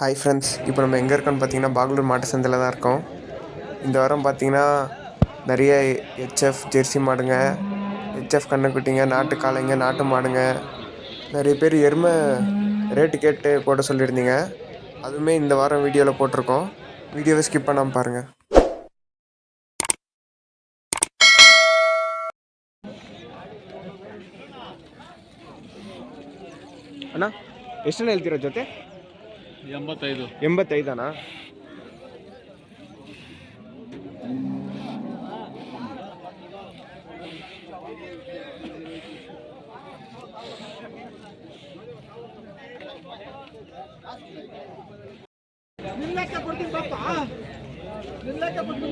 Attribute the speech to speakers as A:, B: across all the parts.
A: Hi friends இப்போ நம்ம எங்கே இருக்கோம்னு பார்த்தீங்கன்னா பாகலூர் மாட்டு சந்தையில் தான் இருக்கோம் இந்த வாரம் பார்த்தீங்கன்னா நிறைய ஹெச்எஃப் ஜெர்சி மாடுங்க ஹெச்எஃப் கன்றுக்குட்டிங்க நாட்டு காளைங்க நாட்டு மாடுங்க நிறைய பேர் எருமை ரேட்டு கேட்டு போட சொல்லியிருந்தீங்க அதுவுமே இந்த வாரம் வீடியோவில் போட்டிருக்கோம் வீடியோவை ஸ்கிப் பண்ணாமல் பாருங்கள் ಅಣ್ಣ ಎಷ್ಟನ್ನ ಹೇಳ್ತೀರಾ ಜೊತೆ
B: ಎಂಬತ್ತೈದು.
A: ಎಂಬತ್ತೈದನಾ?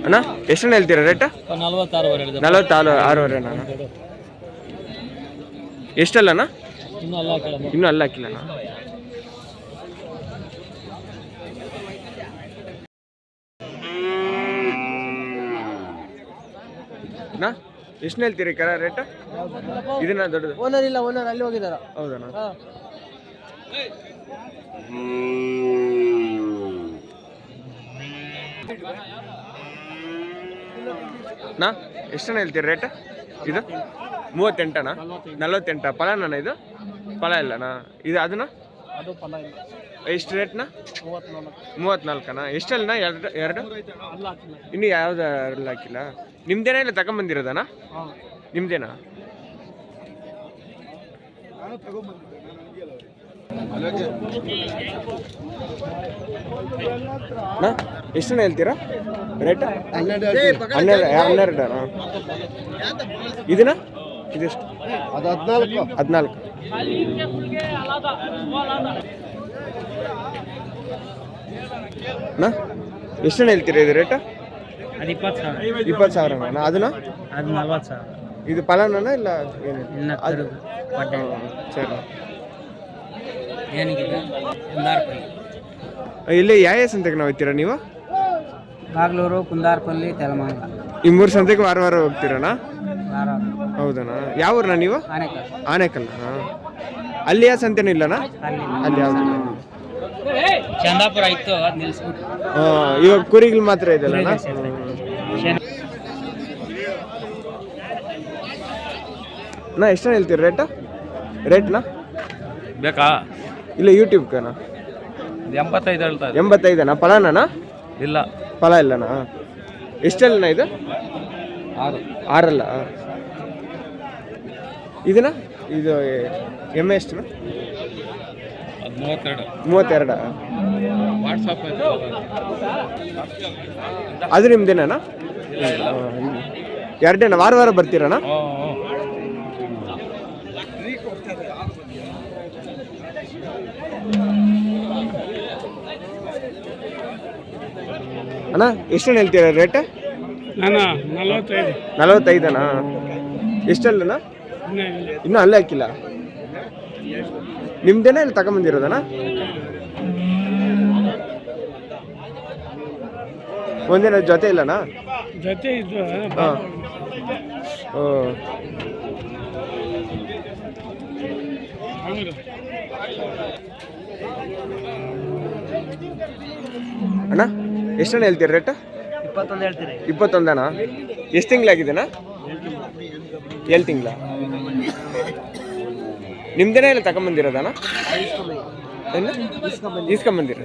A: ಅಣ್ಣ ಎಷ್ಟನ್ನ ಹೇಳ್ತೀರಾ ರೇಟ್ ನಲವತ್ತಾರು ಆರೂವರೆ ಅಣ್ಣ ಎಷ್ಟಲ್ಲಣ್ಣ?
B: ಇನ್ನೂ ಅಲ್ಲ ಹಾಕಿಲ್ಲ
A: ಇನ್ನೂ ಅಲ್ಲ ಹಾಕಿಲ್ಲಣ್ಣ ಅಣ್ಣ ಎಷ್ಟು ಹೇಳ್ತೀರಿ ಕರ ರೇಟ್ ಇದನ್ನ ದೊಡ್ಡದು.
B: ಓನರ್ ಇಲ್ಲ ಓನರ್ ಅಲ್ಲಿ ಹೋಗಿದಾರ.
A: ಹೌದಣ್ಣ. ನಾ? ಎಷ್ಟಣ್ಣ ಹೇಳ್ತೀರಿ ರೇಟ್ ಇದು? ಮೂವತ್ತೆಂಟಣ್ಣ? ನಲ್ವತ್ತೆಂಟ. ಫಲನಣ್ಣ ಇದು? ಫಲ ಇಲ್ಲನಾ ಇದು ಅದನ್ನ?
B: ಅದು ಫಲ ಇಲ್ಲ.
A: ಎಷ್ಟು ರೇಟ್ನ?
B: ಮೂವತ್ನಾಲ್ಕು
A: ಮೂವತ್ನಾಲ್ಕಣ್ಣ ಎಷ್ಟಲ್ಲಣ್ಣ ಎರಡು ಎರಡು?
B: ಅಲ್ಲ
A: ಇನ್ನು ಯಾವ್ದು ಹಾಕಿಲ್ಲ? ನಿಮ್ದೇನಾ ಇಲ್ಲ ತಗೊಂಬಂದಿರೋದನಾ
B: ನಿಮ್ಮದೇನಾ
A: ನಿಮ್ದೇನಾ? ಎಷ್ಟಣ್ಣ ಹೇಳ್ತೀರಾ? ರೇಟ್? ಹನ್ನೆರಡು ಹನ್ನೆರಡು ಇದನ್ನ? ಇದೆಷ್ಟು?
B: ಅದು ಹದಿನಾಲ್ಕು.
A: ಹದಿನಾಲ್ಕು. ಅಣ್ಣ ಜನ ಹೇಳ್ತೀರಾ ಇದು ರೇಟ್
B: ಅದು ಇಪ್ಪತ್ತು ಸಾವಿರ.
A: ಇಪ್ಪತ್ತು ಸಾವಿರ ಅಣ್ಣ ಅದನ್ನ?
B: ಅದು ನಲ್ವತ್ತು ಸಾವಿರ.
A: ಇದು ಫಲನಾ ಇಲ್ಲ ಏನು?
B: ಇನ್ನು
A: ಅದು ಸರಿ.
B: ಏನಿಗೆ
A: ಇಲ್ಲಿ ಯಾವ ಸಂತೆಗೆ ನಾವು ಹೋಗ್ತೀರಾ ನೀವು?
B: ಬಾಗ್ಲೂರು ಕುಂದಾರ್ಪಲ್ಲಿ ತೆಲಮಂಗ.
A: ಈ ಮೂರು ಸಂತೆಗೆ ವಾರ ವಾರ ಹೋಗ್ತೀರಣ್ಣ ಹೌದಣ್ಣ ಯಾವ ಊರಣ್ಣ ನೀವು?
B: ಆನೆಕಲ್.
A: ಆನೆಕಲ್ಲ ಅಲ್ಲಿ ಯಾವ ಸಂತೆನೂ ಇಲ್ಲಣ್ಣ
B: ಅಲ್ಲಿ
A: ಯಾವ್ದು?
B: ಚಂದಾಪುರ ಇತ್ತು ಅದು ನಿಲ್ಸ್ಬಿಟ್ಟು
A: ಹಾಂ ಇವಾಗ ಕುರಿಗಳು ಮಾತ್ರ ಇದೆ
B: ಶನಿ
A: ನಾ ಎಷ್ಟು ಹೇಳ್ತೀರಿ ರೇಟ್ ರೇಟ್ನಾ
B: ಬೇಕಾ?
A: ಇಲ್ಲ ಯೂಟ್ಯೂಬ್ಗಣ್ಣ
B: ಎಂಬತ್ತೈದು ಹೇಳ್ತಾ
A: ಎಂಬತ್ತೈದಣ್ಣ ಫಲಾನಾ
B: ಇಲ್ಲ.
A: ಫಲ ಇಲ್ಲಣ್ಣ ಎಷ್ಟಲ್ಲಣ್ಣ ಇದು?
B: ಆರು.
A: ಆರಲ್ಲ? ಇದನ್ನ? ಇದು ಎಮ್ಮೆ ಎಷ್ಟು
B: ಮೂವತ್ತೆರಡು.
A: ಅದು ನಿಮ್ದೇನಾ ಎರಡೇನ? ವಾರ ವಾರ ಬರ್ತೀರಣ್ಣ ಅಣ್ಣ ಎಷ್ಟು ಹೇಳ್ತೀರ ರೇಟ್ ನಲವತ್ತೈದಣ್ಣ ಎಷ್ಟಲ್ಲಣ್ಣ? ಇನ್ನೂ ಅಲ್ಲೇ ಹಾಕಿಲ್ಲ? ನಿಮ್ದೇನಾ ಇಲ್ಲಿ ತಗೊಂಬಂದಿರೋದಣ್ಣ ಒಂದಿನ ಜೊತೆ ಇಲ್ಲಣ್ಣ
B: ಜೊತೆ ಇದ್ದು
A: ಹಾಂ. ಓ. ಅಣ್ಣ ಎಷ್ಟಣ್ಣ ಹೇಳ್ತೀರ ರೇಟ್?
B: ಇಪ್ಪತ್ತೊಂದು ಹೇಳ್ತೀರಿ.
A: ಇಪ್ಪತ್ತೊಂದಣ್ಣ ಎಷ್ಟು ತಿಂಗಳಾಗಿದ್ದೇನಾ ಏಳು ತಿಂಗಳ. ನಿಮ್ದೇನೇ ಇಲ್ಲ ತಗೊಂಬಂದಿರೋದಣ್ಣ ಏನು ಇಸ್ಕೊಂಬಂದಿರ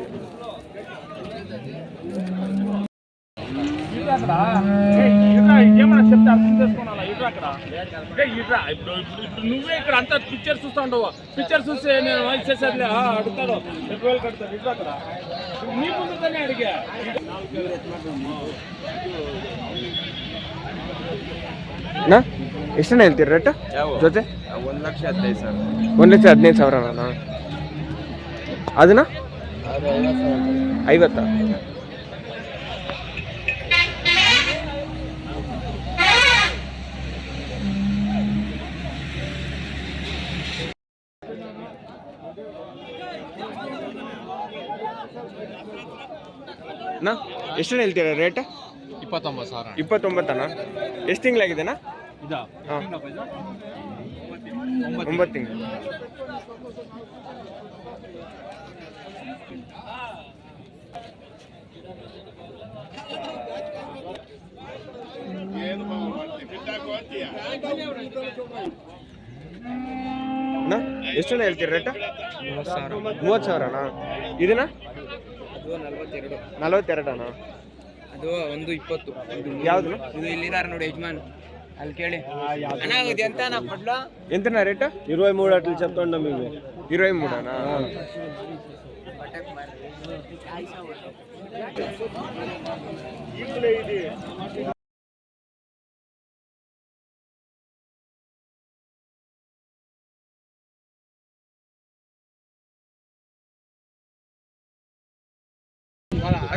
C: నువ్వే ఇక్కడ అంతా పిక్చర్ చూస్తా ఉండవు పిక్చర్ చూసి నేను చేసేదిలే అడుగుతాడు డెబ్బై వేలు కడతాడు ఇట్లా అక్కడ నీ ముందుగానే అడిగా
A: ಅಣ್ಣ ಎಷ್ಟಣ್ಣ ಹೇಳ್ತೀರ ರೇಟ್ ಜೊತೆ
B: ಒಂದು ಲಕ್ಷ ಹದಿನೈದು ಸಾವಿರ.
A: ಒಂದು ಲಕ್ಷ ಹದಿನೈದು ಸಾವಿರ ಅಣ್ಣ ಅದನ್ನ? ಐವತ್ತ? ಅಣ್ಣ ಎಷ್ಟಣ್ಣ ಹೇಳ್ತೀರ ರೇಟ್
B: ಇಪ್ಪತ್ತೊಂಬತ್ತು ಸಾವಿರ
A: ಇಪ್ಪತ್ತೊಂಬತ್ತಣ್ಣ ಎಷ್ಟು ತಿಂಗಳಾಗಿದೆಣ್ಣ
B: ಇದಾ?
A: ಹಾಂ. ಒಂಬತ್ತು ತಿಂಗಳು. ಎಷ್ಟನ್ನ ಹೇಳ್ತೀರಿ ರೇಟ ಮೂವತ್ತು ಸಾವಿರನಾ? ಇದನ್ನ? ನಲವತ್ತೆರಡನಾ?
B: ಅದು ಒಂದು ಇಪ್ಪತ್ತು.
A: ಯಾವ್ದು?
B: ಇದು ಇಲ್ಲಿದ್ದಾರೆ ನೋಡಿ ಯಜಮಾನ್. ಅಲ್ಲಿ ಕೇಳಿ ಅಣ್ಣ ಇದು ಎಂತ ನಾ ಕೊಡ್ಲ
A: ఎంతనా రేట్
D: ఇరవై మూడు అట్లు చెప్తాండి మేము
A: ఇరవై మూడనా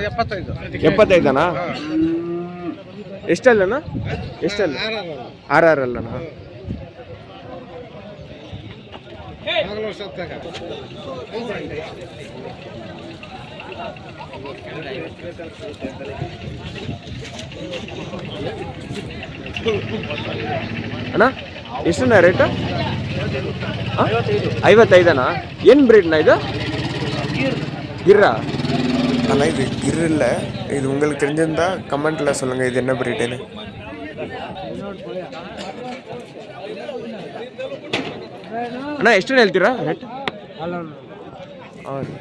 B: ಎಪ್ಪತ್ತೈದು
A: ಎಪ್ಪತ್ತೈದನಾ ಎಷ್ಟಲ್ಲಣ್ಣ ಎಷ್ಟಲ್ಲ? ಆರ್ ಆರ್ ಅಲ್ಲಣ್ಣ ಅಣ್ಣ ಎಷ್ಟಣ್ಣ ರೇಟ್ ಐವತ್ತೈದಣ್ಣ ಏನು ಬ್ರೀಡ್ನ ಇದು? ಗಿರ್ರಾ? ಅಲ್ಲ ಇದು ಗಿರ್ರಿಲ್ಲ இது உங்களுக்கு தெரிஞ்சிருந்தா கமெண்ட்ல சொல்லுங்க இது என்ன பிரீடுன்னு ಅಣ್ಣ ಎಷ್ಟು ಹೇಳ್ತೀರಾ ರೇಟ್ ಹೌದು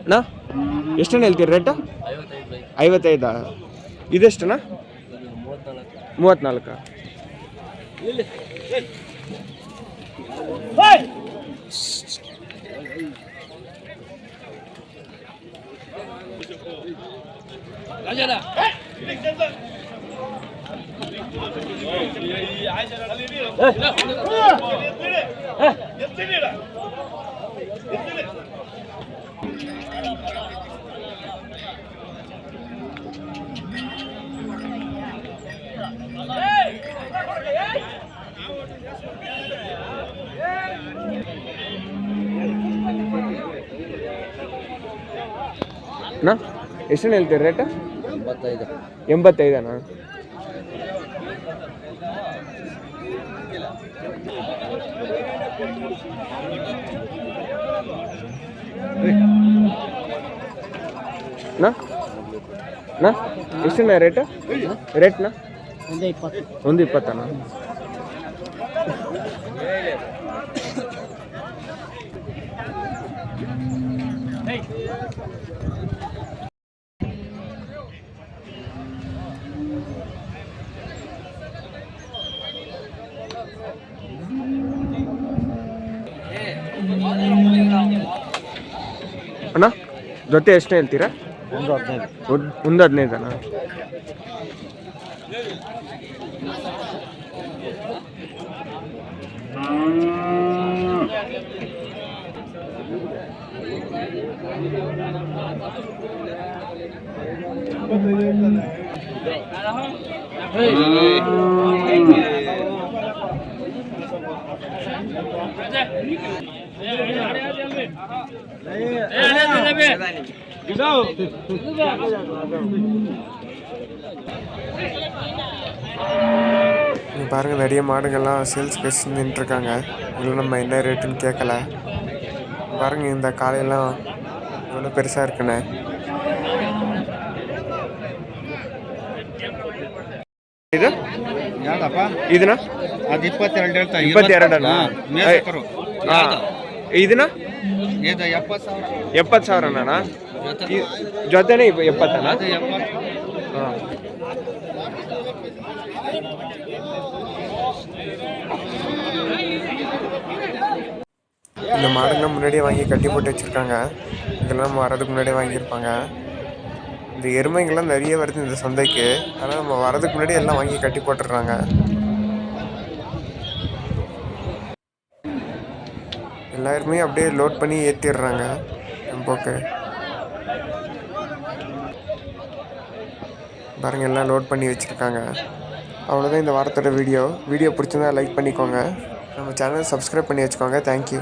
A: ಅಣ್ಣ ಎಷ್ಟಣ್ಣ ಹೇಳ್ತೀರಿ ರೇಟ್ ಐವತ್ತೈದಾ ಇದೆಷ್ಟಣ್ಣ ಮೂವತ್ತ್ನಾಲ್ಕು ಅಣ್ಣ ಎಷ್ಟಣ್ಣ ಹೇಳ್ತೀರಿ ರೇಟ್
B: ಎಂಬತ್ತೈದು.
A: ಎಂಬತ್ತೈದಣ್ಣ ನಾ? ಅಣ್ಣ ಎಷ್ಟಣ್ಣ ರೇಟ್? ರೇಟ್ನಾ?
B: ಒಂದು ಇಪ್ಪತ್ತು.
A: ಒಂದು ಇಪ್ಪತ್ತಣ್ಣ ಜೊತೆ ಎಷ್ಟು ಹೇಳ್ತೀರಾ?
D: ಒಂದು ಹದಿನೈದು
A: ಒಂದು ಹದಿನೈದನ ಹ್ಞೂ பாருங்க நிறைய மாடுங்கள்லாம் சேல்ஸ் பேசி நின்றுருக்காங்க இதில் நம்ம என்ன ரேட்டுன்னு கேட்கல பாருங்க இந்த காலையெல்லாம் எவ்வளோ பெருசாக இருக்குண்ணே ಇದು
D: ಯಾವ್ದಪ್ಪ
A: ಇದನ್ನ
D: ಅದು ಇಪ್ಪತ್ತೆರಡು ಹೇಳ್ತಾ
A: ಇಪ್ಪತ್ತೆರಡಣ್ಣ
D: ಮೇಸಕರು
A: ಇದನ್ನ
D: ಇದು ಎಪ್ಪತ್ತು ಸಾವಿರ
A: ಎಪ್ಪತ್ತು ಸಾವಿರಣ್ಣ ಜೊತೆನೇ ಇಪ್ಪ ಎಪ್ಪತ್ತಣ್ಣ
D: ಅದು ಎಪ್ಪತ್ತು
A: ಹಾಂ இந்த மாடுங்கள்லாம் முன்னாடியே வாங்கி கட்டி போட்டு வச்சுருக்காங்க இதெல்லாம் நம்ம வரதுக்கு முன்னாடியே வாங்கியிருப்பாங்க இந்த எருமைங்கள்லாம் நிறைய வருது இந்த சந்தைக்கு ஆனால் நம்ம வரதுக்கு முன்னாடி எல்லாம் வாங்கி கட்டி போட்டுடுறாங்க எல்லாருமே அப்படியே லோட் பண்ணி ஏற்றிடுறாங்க டெம்போக்கு பாருங்க எல்லாம் லோட் பண்ணி வச்சுருக்காங்க. அவ்வளோதான் இந்த வாரத்தோட வீடியோ வீடியோ பிடிச்சிருந்தா லைக் பண்ணிக்கோங்க. நம்ம சேனல் சப்ஸ்கிரைப் பண்ணி வச்சுக்கோங்க. தேங்க்யூ